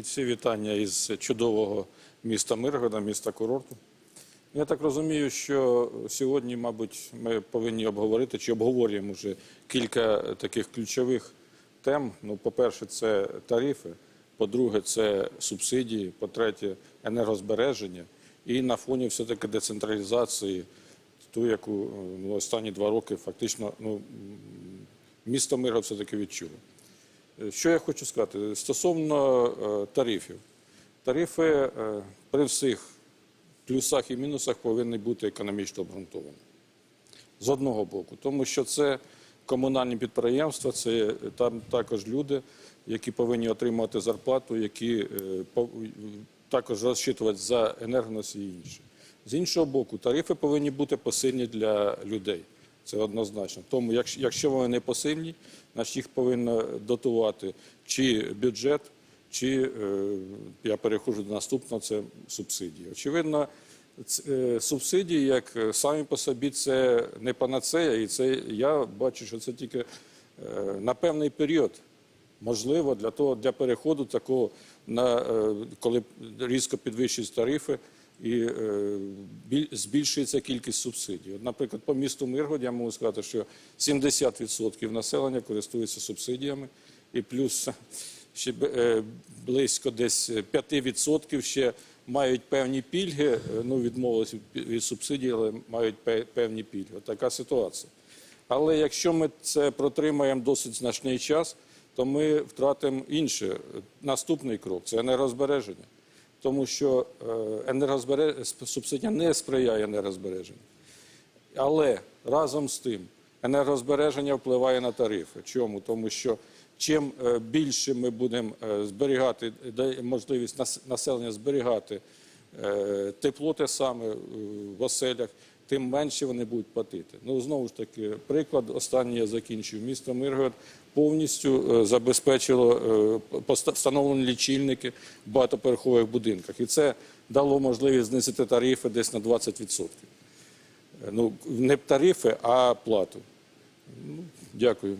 Всі вітання із чудового міста Миргорода, міста курорту. Я так розумію, що сьогодні, мабуть, ми повинні обговорити чи обговорюємо вже кілька таких ключових тем. Ну, по-перше, це тарифи, по-друге, це субсидії, по-третє, енергозбереження. І на фоні все-таки децентралізації, ту, яку ну, останні два роки фактично ну, місто Миргород все-таки відчуло. Що я хочу сказати стосовно е, тарифів. Тарифи е, при всіх плюсах і мінусах повинні бути економічно обґрунтовані. З одного боку, тому що це комунальні підприємства, це там також люди, які повинні отримувати зарплату, які е, також розчитувати за енергоносії і інше. З іншого боку, тарифи повинні бути посильні для людей. Це однозначно. Тому, якщо, вони не посильні, значить їх повинно дотувати чи бюджет, чи е, я переходжу до наступного, це субсидії. Очевидно, е, субсидії, як е, самі по собі, це не панацея, і це я бачу, що це тільки на певний період. Можливо, для того для переходу такого на коли різко підвищують тарифи і е, біль- збільшується кількість субсидій. Наприклад, по місту Миргород я можу сказати, що 70% населення користується субсидіями, і плюс ще е, близько десь 5% ще мають певні пільги. е, Ну відмовилися від- від субсидій, але мають певні пільги. От така ситуація. Але якщо ми це протримаємо досить значний час, то ми втратимо інше. Наступний крок це енергозбереження. Тому що е, субсидія не сприяє енергозбереженню. Але разом з тим енергозбереження впливає на тарифи. Чому? Тому що чим е, більше ми будемо е, зберігати, можливість населення зберігати тепло те саме в оселях, тим менше вони будуть платити. Ну знову ж таки, приклад останній я закінчив. Місто Миргород повністю е, забезпечило е, встановлені лічильники в багатоповерхових будинках, і це дало можливість знизити тарифи десь на 20%. Ну, не тарифи, а плату. Ну, дякую.